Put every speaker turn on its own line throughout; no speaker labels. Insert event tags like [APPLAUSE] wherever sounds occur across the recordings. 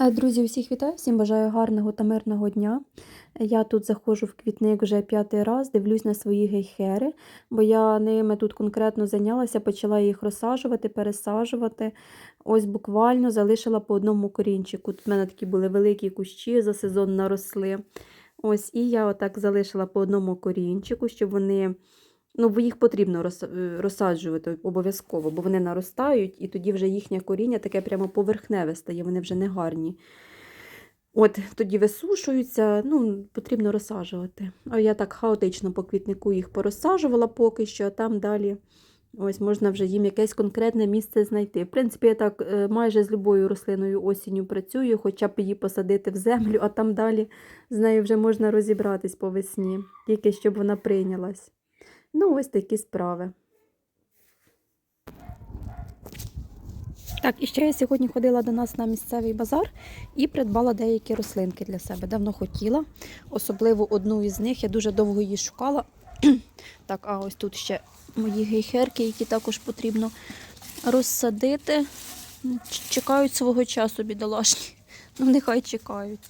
Е, Друзі, усіх вітаю, всім бажаю гарного та мирного дня. Я тут заходжу в квітник вже п'ятий раз, дивлюсь на свої гейхери, бо я ними тут конкретно зайнялася, почала їх розсаджувати, пересаджувати. Ось буквально залишила по одному корінчику. Тут в мене такі були великі кущі, за сезон наросли. Ось, і я отак залишила по одному корінчику, щоб вони. Ну, бо їх потрібно е, розсаджувати обов'язково, бо вони наростають, і тоді вже їхнє коріння таке прямо поверхневе стає, вони вже не гарні. От тоді висушуються, ну, потрібно розсаджувати. А я так хаотично по квітнику їх порозсаджувала поки що, а там далі ось можна вже їм якесь конкретне місце знайти. В принципі, я так е, майже з любою рослиною осінню працюю, хоча б її посадити в землю, а там далі з нею вже можна розібратись по весні, тільки щоб вона прийнялась. Ну, ось такі справи. Так, і ще я сьогодні ходила до нас на місцевий базар і придбала деякі рослинки для себе. Давно хотіла. Особливо одну із них. Я дуже довго її шукала. [CLEARS THROAT] Так, а ось тут ще мої гейхерки, які також потрібно розсадити. Чекають свого часу, бідолашні. [LAUGHS] Ну, нехай чекають.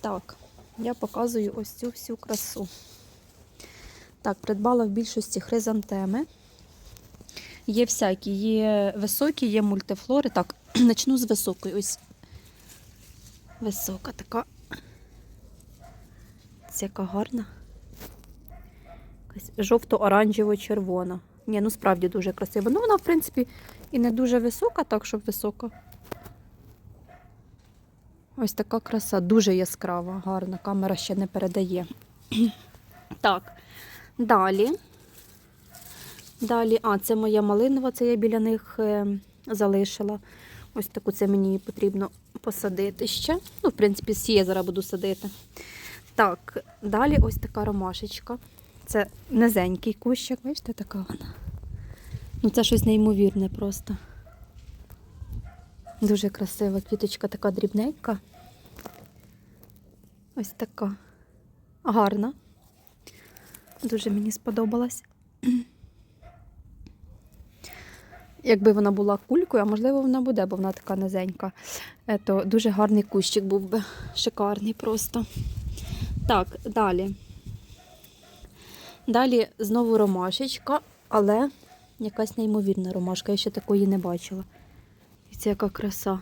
Так, я показую ось цю всю красу. Так, придбала в більшості хризантеми. Є всякі, є високі, є мультифлори. Так, [CLEARS THROAT] почну з високої. Ось висока така. Це яка гарна. Жовто-оранжево-червона. Ні, ну справді дуже красива. Ну, вона, в принципі, і не дуже висока, так, щоб висока. Ось така краса, дуже яскрава, гарна. Камера ще не передає. [CLEARS THROAT] Так, далі. Далі, а, це моя малинова, це я біля них е, залишила. Ось таку це мені потрібно посадити ще. Ну, в принципі, всі я зараз буду садити. Так, далі ось така ромашечка. Це низенький кущик, бачите, така вона. Ну, це щось неймовірне просто. Дуже красива квіточка, така дрібненька. Ось така. Гарна. Дуже мені сподобалась. [CLEARS THROAT] Якби вона була кулькою, а можливо вона буде, бо вона така низенька, е, то дуже гарний кущик був би. Шикарний просто. Так, далі. Далі знову ромашечка, але якась неймовірна ромашка. Я ще такої не бачила. І це яка краса.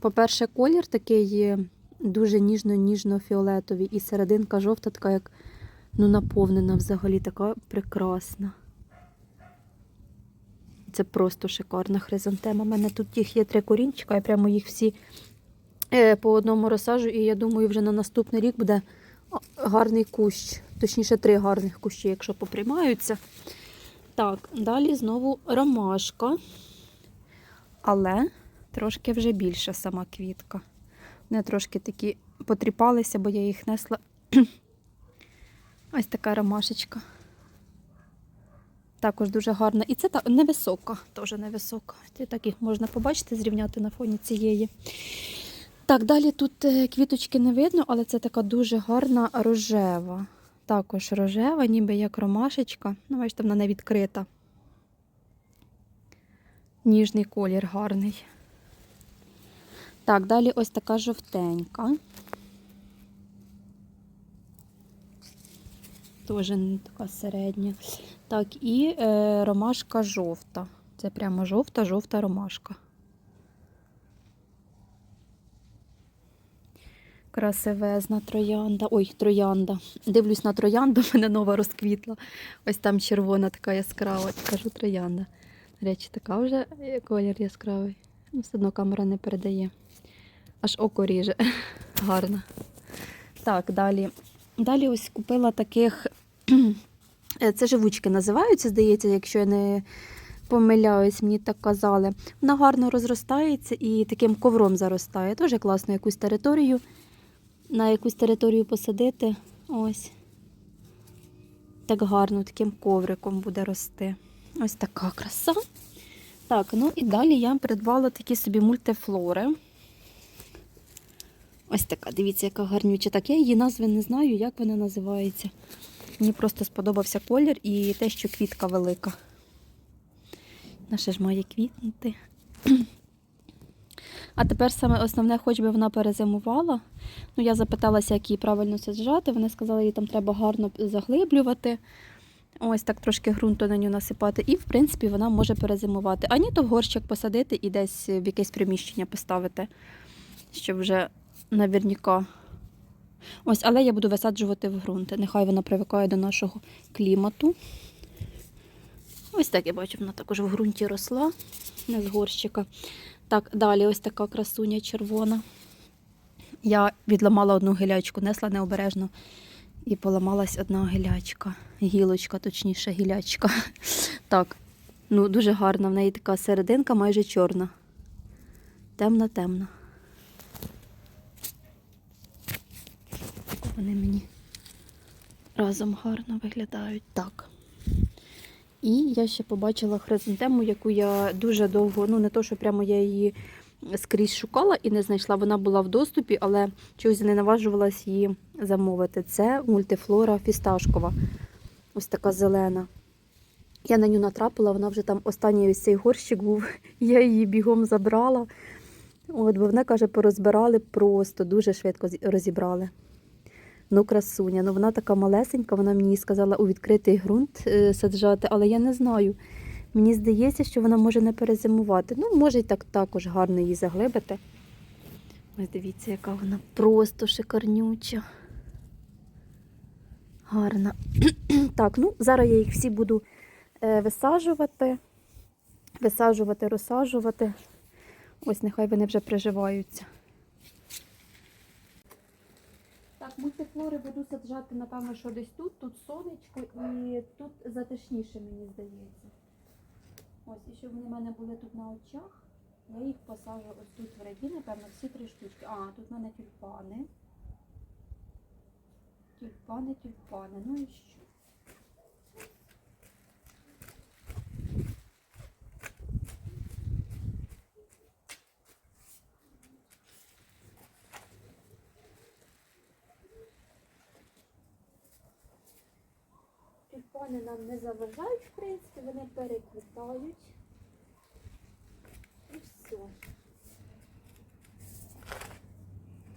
По-перше, колір такий дуже ніжно-ніжно-фіолетовий, і серединка жовта, така як ну, наповнена взагалі, така прекрасна. Це просто шикарна хризантема. У мене тут їх є три корінчика, я прямо їх всі е, по одному розсаджу, і я думаю, вже на наступний рік буде гарний кущ. Точніше, три гарних кущі, якщо поприймаються. Так, далі знову ромашка. Але трошки вже більша сама квітка. Вони трошки такі потріпалися, бо я їх несла. Ось така ромашечка. Також дуже гарна. І це та, невисока, теж невисока. Так їх можна побачити, зрівняти на фоні цієї. Так, далі тут е, квіточки не видно, але це така дуже гарна рожева. Також рожева, ніби як ромашечка. Ну, бачите, вона не відкрита. Ніжний колір гарний. Так, далі ось така жовтенька. Теж така середня. Так, і е, ромашка жовта. Це прямо жовта-жовта ромашка. Красивезна троянда. Ой, троянда. Дивлюсь на троянду, [LAUGHS] в мене нова розквітла. Ось там червона така яскрава. Кажу троянда. Речі, така вже е, колір яскравий. Ну, Все одно камера не передає. Аж око ріже. [LAUGHS] Гарно. Так, далі. Далі ось купила таких. Е, Це живучки називаються, здається, якщо я не помиляюсь, мені так казали. Вона гарно розростається і таким ковром заростає. Дуже класно якусь територію. На якусь територію посадити. Ось. Так гарно, таким ковриком буде рости. Ось така краса. Так, ну і далі я придбала такі собі мультифлори. Ось така, дивіться, яка гарнюча. Так, я її назви не знаю, як вона називається. Мені просто сподобався колір і те, що квітка велика. Наша ж має квітнути. А тепер саме основне, хоч би вона перезимувала. Ну, я запиталася, як її правильно саджати. Вони сказали, її там треба гарно заглиблювати. Ось так трошки ґрунту на нього насипати. І, в принципі, вона може перезимувати. А ні, то в горщик посадити і десь в якесь приміщення поставити, щоб вже наверняка. Ось, але я буду висаджувати в ґрунт. Нехай вона привикає до нашого клімату. Ось так я бачу, вона також в ґрунті росла, не з горщика. Так, далі ось така красуня червона. Я відламала одну гілячку, несла необережно і поламалась одна гілячка. Гілочка, точніше, гілячка. [LAUGHS] Так, ну дуже гарна. В неї така серединка майже чорна. Темна-темна. Вони мені разом гарно виглядають. Так. І я ще побачила хризантему, яку я дуже довго, ну не то, що прямо я її скрізь шукала і не знайшла. Вона була в доступі, але чогось не наважувалась її замовити. Це мультифлора фісташкова. Ось така зелена. Я на нього натрапила, вона вже там останній ось цей горщик був. [LAUGHS] Я її бігом забрала. От, бо вона каже, порозбирали просто, дуже швидко розібрали. Ну, красуня. Ну, вона така малесенька, вона мені сказала у відкритий ґрунт е, саджати, але я не знаю. Мені здається, що вона може не перезимувати. Ну, може, і так також гарно її заглибити. Ось дивіться, яка вона просто шикарнюча. Гарна. [CLEARS THROAT] так, ну, зараз я їх всі буду е, висаджувати, висаджувати, розсаджувати. Ось нехай вони вже приживаються. Так, мультифлори буду саджати, напевно, що десь тут, тут сонечко і тут затишніше, мені здається. Ось, і щоб вони в мене були тут на очах, я їх посажу ось тут в ряді, напевно, всі три штучки. А, тут в мене тюльпани. Тюльпани, тюльпани. Ну і що? Тюльпани нам не заважають, в принципі, вони переквітають. І все.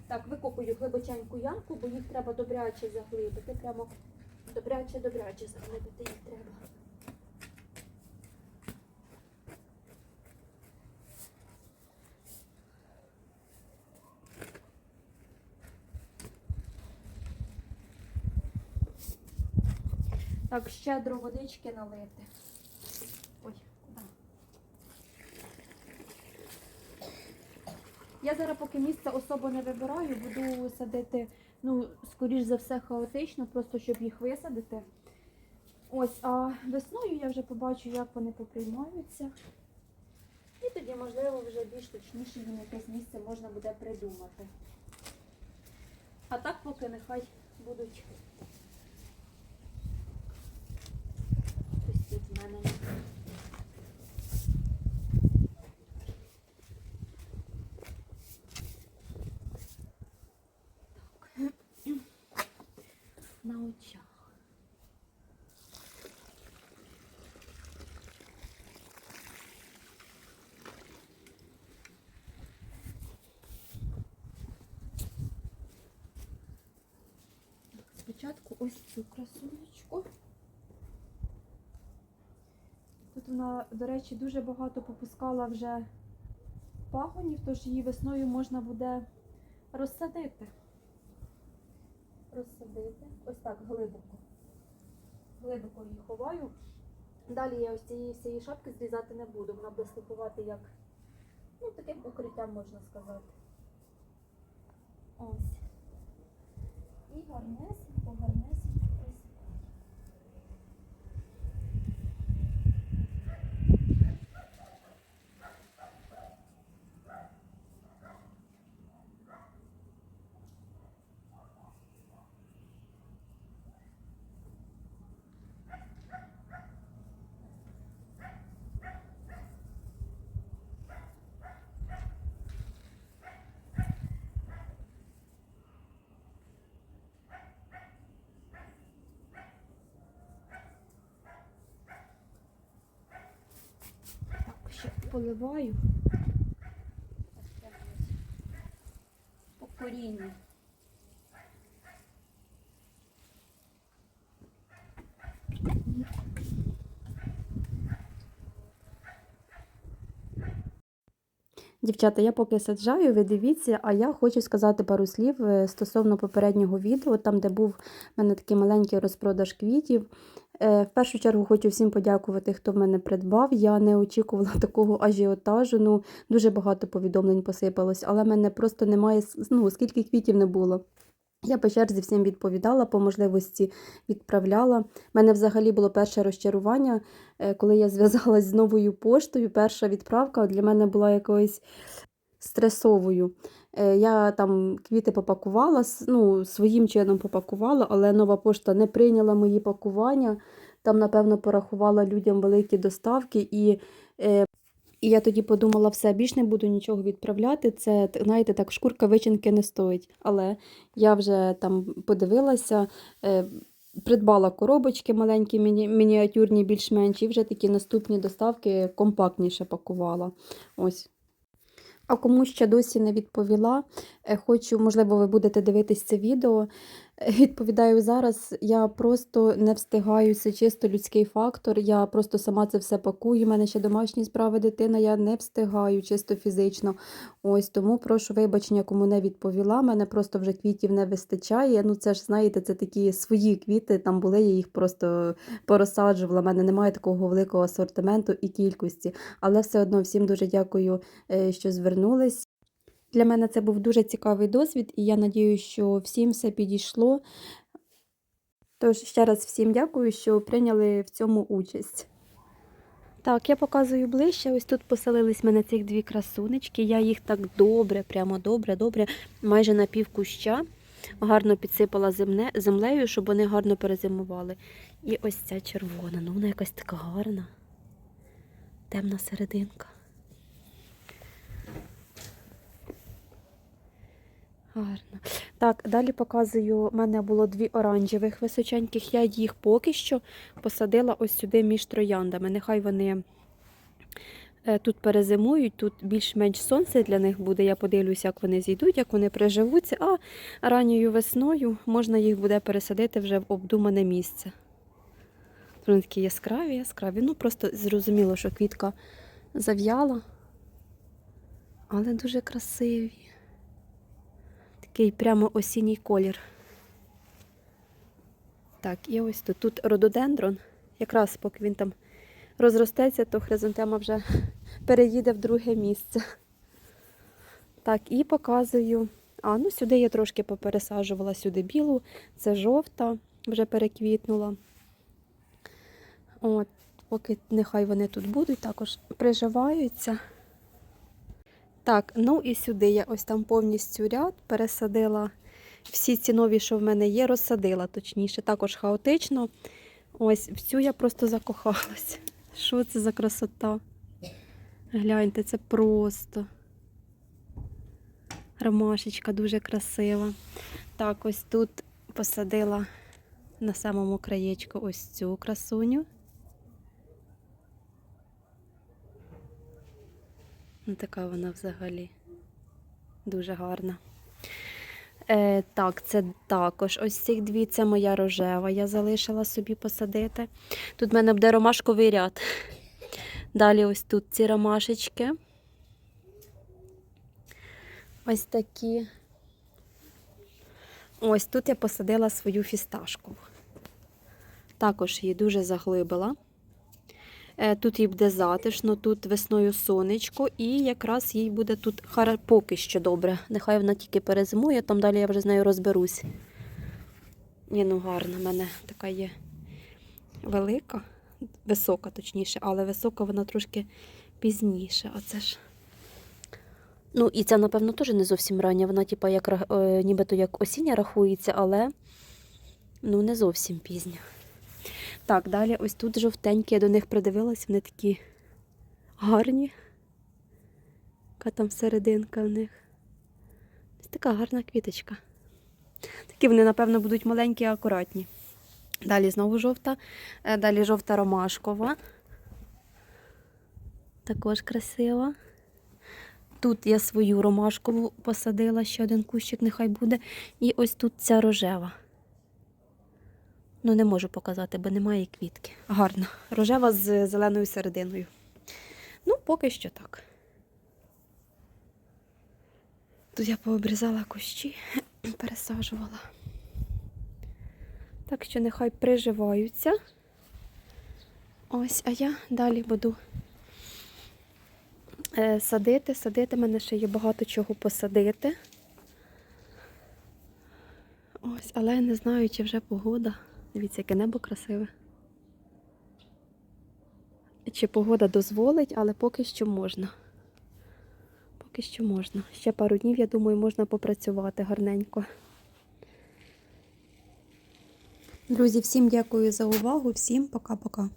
Так, викопую глибоченьку ямку, бо їх треба добряче заглибити. Прямо добряче-добряче заглибити їх треба. Так, щедро водички налити. Ой, куди? Я зараз поки місце особо не вибираю, буду садити, ну, скоріш за все, хаотично, просто щоб їх висадити. Ось, а весною я вже побачу, як вони поприймаються. І тоді, можливо, вже більш точніше їм якесь місце можна буде придумати. А так поки нехай будуть ось тут в мене. на очах. Так, Спочатку ось цю красунечку. Тут вона, до речі, дуже багато попускала вже пагонів, тож її весною можна буде розсадити розсадити. Ось так глибоко. Глибоко її ховаю. Далі я ось цієї всієї шапки зрізати не буду. Вона буде слухувати як ну, таким укриттям можна сказати. Ось. І гарнесенько, гарнесенько присипаю. Так, ще поливаю. Так, прямо Дівчата, я поки саджаю, ви дивіться, а я хочу сказати пару слів е, стосовно попереднього відео, там, де був в мене такий маленький розпродаж квітів. Е, В першу чергу хочу всім подякувати, хто в мене придбав. Я не очікувала [LAUGHS] такого ажіотажу. Ну, дуже багато повідомлень посипалось, але в мене просто немає, ну, скільки квітів не було. Я по черзі всім відповідала, по можливості відправляла. У мене взагалі було перше розчарування, е, коли я зв'язалась з новою поштою. Перша відправка для мене була якоюсь стресовою. Е, Я там квіти попакувала, ну, своїм чином попакувала, але нова пошта не прийняла мої пакування. Там, напевно, порахувала людям великі доставки і. е, І я тоді подумала, все, більш не буду нічого відправляти. Це, знаєте, так, шкурка вичинки не стоїть. Але я вже там подивилася, е, придбала коробочки маленькі, міні- мініатюрні, більш-менш, і вже такі наступні доставки компактніше пакувала. Ось. А кому ще досі не відповіла, е, хочу, можливо, ви будете дивитись це відео. Відповідаю зараз. Я просто не встигаю, це чисто людський фактор. Я просто сама це все пакую. У мене ще домашні справи дитина, я не встигаю чисто фізично. Ось тому прошу вибачення, кому не відповіла. Мене просто вже квітів не вистачає. Ну, це ж знаєте, це такі свої квіти. Там були, я їх просто порозсаджувала. У мене немає такого великого асортименту і кількості. Але все одно всім дуже дякую, е, що звернулись. Для мене це був дуже цікавий досвід, і я надіюся, що всім все підійшло. Тож ще раз всім дякую, що прийняли в цьому участь. Так, я показую ближче. Ось тут поселились мене цих дві красунечки. Я їх так добре, прямо добре, добре, майже на пів куща. Гарно підсипала земне, землею, щоб вони гарно перезимували. І ось ця червона. Ну, вона якась така гарна. Темна серединка. Гарно. Так, далі показую, у мене було дві оранжевих височеньких. Я їх поки що посадила ось сюди між трояндами. Нехай вони е, тут перезимують, тут більш-менш сонце для них буде. Я подивлюся, як вони зійдуть, як вони приживуться, а ранньою весною можна їх буде пересадити вже в обдумане місце. Вони такі яскраві, яскраві. Ну, просто зрозуміло, що квітка зав'яла, але дуже красиві. Такий прямо осінній колір. Так, і ось тут. Тут рододендрон. Якраз поки він там розростеться, то хризантема вже [LAUGHS] переїде в друге місце. Так, і показую. А, ну сюди я трошки попересаджувала сюди білу, це жовта, вже переквітнула. От, поки нехай вони тут будуть, також приживаються. Так, ну і сюди я ось там повністю ряд пересадила всі ці нові, що в мене є, розсадила точніше, також хаотично. Ось в цю я просто закохалась. Що це за красота? Гляньте, це просто. Ромашечка дуже красива. Так, ось тут посадила на самому краєчку ось цю красуню. Ну, така вона взагалі дуже гарна. Е, так, це також ось цих дві, це моя рожева. Я залишила собі посадити. Тут в мене буде ромашковий ряд. Далі ось тут ці ромашечки. Ось такі. Ось тут я посадила свою фісташку. Також її дуже заглибила. Е, Тут їй буде затишно, тут весною сонечко, і якраз їй буде тут хара поки що добре. Нехай вона тільки перезимує, там далі я вже з нею розберусь. Ні, ну гарна в мене така є велика, висока, точніше, але висока вона трошки пізніше. Оце ж. Ну, і це, напевно, теж не зовсім рання. Вона, типа, як, е, нібито як осіння рахується, але ну, не зовсім пізня. Так, далі ось тут жовтенькі, я до них придивилась, вони такі гарні. Яка там серединка в них. Ось така гарна квіточка. Такі вони, напевно, будуть маленькі і акуратні. Далі знову жовта, Е, далі жовта ромашкова. Також красива. Тут я свою ромашкову посадила, ще один кущик нехай буде. І ось тут ця рожева. Ну, не можу показати, бо немає квітки. Гарна. Рожева з зеленою серединою. Ну, поки що так. Тут я пообрізала кущі, [CLEARS THROAT] пересаджувала. Так що нехай приживаються. Ось, а я далі буду е, садити. Садити мене ще є багато чого посадити. Ось, але я не знаю, чи вже погода. Дивіться, яке небо красиве. Чи погода дозволить, але поки що можна. Поки що можна. Ще пару днів, я думаю, можна попрацювати гарненько. Друзі, всім дякую за увагу, всім пока-пока.